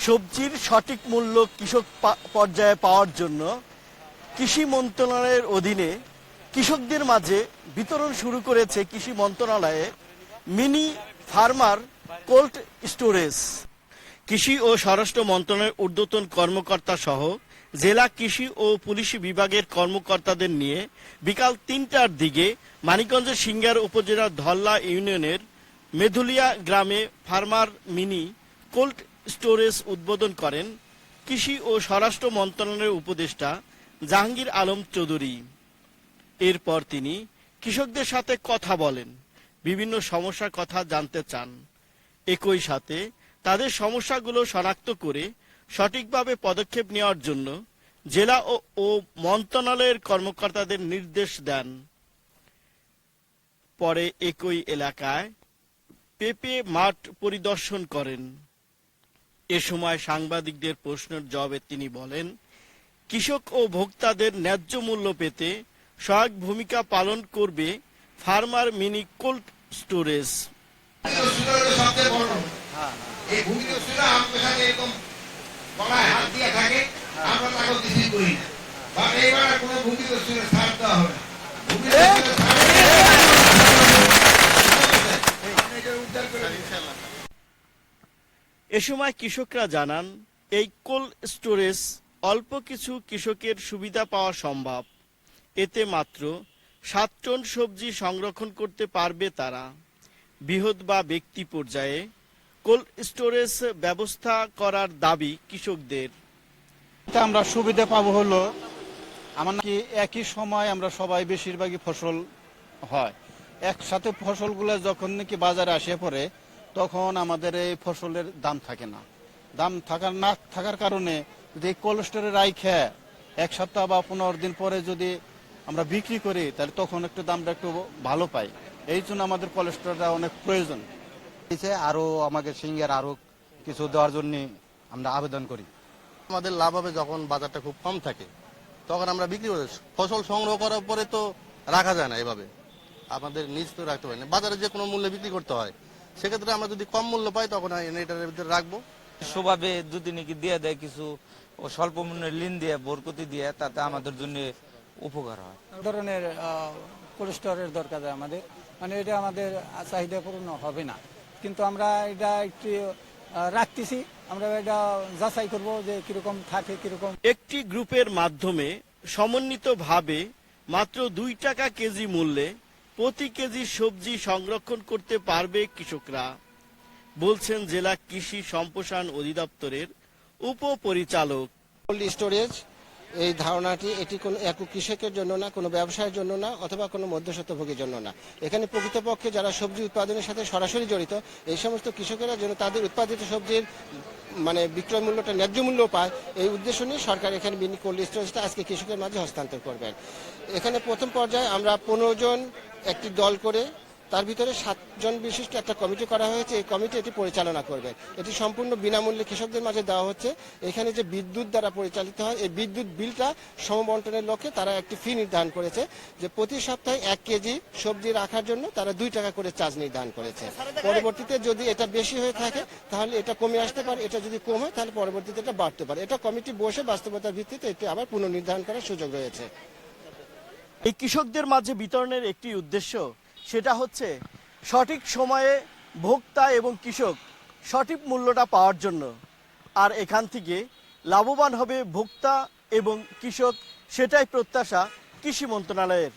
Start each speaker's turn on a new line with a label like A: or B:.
A: সবজির সঠিক মূল্য কৃষক পর্যায়ে পাওয়ার জন্য কৃষি মন্ত্রণালয়ের অধীনে কৃষকদের মাঝে বিতরণ শুরু করেছে কৃষি মন্ত্রণালয়ে মিনি ফার্মার কোল্ড স্টোরেজ। কৃষি ও স্বরাষ্ট্র মন্ত্রণালয়ের ঊর্ধ্বতন কর্মকর্তা সহ জেলা কৃষি ও পুলিশ বিভাগের কর্মকর্তাদের নিয়ে বিকাল তিনটার দিকে মানিকগঞ্জের সিঙ্গার উপজেলার ধল্লা ইউনিয়নের মেধুলিয়া গ্রামে ফার্মার মিনি কোল্ড স্টোরেজ উদ্বোধন করেন কৃষি ও স্বরাষ্ট্র মন্ত্রণালয়ের উপদেষ্টা জাহাঙ্গীর আলম চৌধুরী। এরপর তিনি কৃষকদের সাথে কথা বলেন, বিভিন্ন সমস্যার কথা জানতে চান। একই সাথে তাদের সমস্যাগুলো শনাক্ত করে সঠিকভাবে পদক্ষেপ নেওয়ার জন্য জেলা ও মন্ত্রণালয়ের কর্মকর্তাদের নির্দেশ দেন। পরে একই এলাকায় পেপে মাঠ পরিদর্শন করেন। এ সময় সাংবাদিকদের প্রশ্নের জবাবে তিনি বলেন, কৃষক ও ভোক্তাদের ন্যায্য মূল্য পেতে সহায়ক ভূমিকা পালন করবে ফার্মার মিনি কোল্ড স্টোরেজ।
B: সবচেয়ে বড় এই ভূমিতে ছিল আমাদের সাথে এরকম গলায় হাত দিয়ে থাকে আমরা তাকে কিছুই করি না বা এইবার আর কোনো ভূমিতে ছিল ছাড় দেওয়া হবে না ভূমিতে ছিল ছাড় আপনি এটা উদ্ধার করে দিন।
A: এ সময় কৃষকরা জানান, এই কোল্ড স্টোরেজ অল্প কিছু কৃষকের সুবিধা পাওয়া সম্ভব। এতে মাত্র সাত টন সবজি সংরক্ষণ করতে পারবে তারা। বৃহৎ বা ব্যক্তি পর্যায়ে কোল্ড স্টোরেজ ব্যবস্থা করার দাবি কৃষকদের।
C: আমরা সুবিধা পাবো হলো, আমার নাকি একই সময় আমরা সবাই বেশিরভাগই ফসল হয়। একসাথে ফসলগুলো যখন নাকি বাজারে আসে পড়ে তখন আমাদের এই ফসলের দাম থাকে না। দাম থাকার না থাকার কারণে যদি কোল্ড স্টোরে রাইখে এক সপ্তাহ বা পনেরো দিন পরে যদি আমরা বিক্রি করি তাহলে তখন একটু দামটা একটু ভালো পাই। এই জন্য আমাদের কোল্ড স্টোরটা অনেক প্রয়োজন।
D: দিয়েছে আরও আমাকে সিঙ্গের আরও কিছু দেওয়ার জন্য আমরা আবেদন করি।
E: আমাদের লাভ হবে যখন বাজারটা খুব কম থাকে তখন আমরা বিক্রি করি ফসল সংগ্রহ করার পরে তো রাখা যায় না এভাবে। আমাদের নিজ তো রাখতে হয় না। বাজারে যে কোনো মূল্যে বিক্রি করতে হয়। সেক্ষেত্রে আমরা যদি কম মূল্য পাই তখন এটার ভিতরে রাখব।
F: স্বভাবে যদি নাকি দিয়ে দেয় কিছু ও স্বল্প মূল্যের ঋণ দিয়ে বরকতি দিয়ে তাতে আমাদের জন্য উপকার হয়।
G: ধরনের কোল্ড স্টোরের দরকার আমাদের। মানে এটা আমাদের চাহিদা পূরণ হবে না। কিন্তু আমরা এটা একটু রাখতেছি। আমরা এটা যাচাই করব যে কীরকম থাকে কীরকম
A: একটি গ্রুপের মাধ্যমে সমন্বিতভাবে মাত্র দুই টাকা কেজি মূল্যে প্রতি কেজি সবজি সংরক্ষণ করতে পারবে কৃষকরা। বলছেন জেলা কৃষি সম্প্রসারণ অধিদপ্তরের উপপরিচালক।
H: কোল্ড স্টোরেজ এই ধারণাটি এটি কোনো একক কৃষকের জন্য না, কোনো ব্যবসায়ের জন্য না, অথবা কোনো মধ্যস্বত্বভোগীর জন্য না। এখানে প্রকৃতপক্ষে যারা সবজি উৎপাদনের সাথে সরাসরি জড়িত, এই সমস্ত কৃষকেরা যেন তাদের উৎপাদিত সবজির মানে বিক্রয় মূল্যটা ন্যায্য মূল্য পায়, এই উদ্দেশ্য নিয়ে সরকার এখানে মিনি কোল্ড স্টোরেজটা আজকে কৃষকের মাঝে হস্তান্তর করবেন। এখানে প্রথম পর্যায়ে আমরা পনেরো জন একটি দল করে তার ভিতরে সাতজন বিশিষ্ট একটা কমিটি করা হয়েছে। এই কমিটি এটি পরিচালনা করবে। এটি সম্পূর্ণ বিনামূল্যে কৃষকদের মাঝে দেওয়া হচ্ছে। এখানে যে বিদ্যুৎ দ্বারা পরিচালিত হয়, এই বিদ্যুৎ বিলটা সমবন্টনের লক্ষ্যে তারা একটি ফি নির্ধারণ করেছে, যে প্রতি সপ্তাহে এক কেজি সবজি রাখার জন্য তারা দুই টাকা করে চার্জ নির্ধারণ করেছে। পরবর্তীতে যদি এটা বেশি হয়ে থাকে, তাহলে এটা কমে আসতে পারে। এটা যদি কম হয়, তাহলে পরবর্তীতে এটা বাড়তে পারে। এটা কমিটি বসে বাস্তবতার ভিত্তিতে এটি আবার পুনর্নির্ধারণ করার সুযোগ রয়েছে।
A: এই কৃষকদের মাঝে বিতরণের একটি উদ্দেশ্য সেটা হচ্ছে সঠিক সময়ে ভোক্তা এবং কৃষক সঠিক মূল্যটা পাওয়ার জন্য। আর এখান থেকে লাভবান হবে ভোক্তা এবং কৃষক, সেটাই প্রত্যাশা কৃষি মন্ত্রণালয়ের।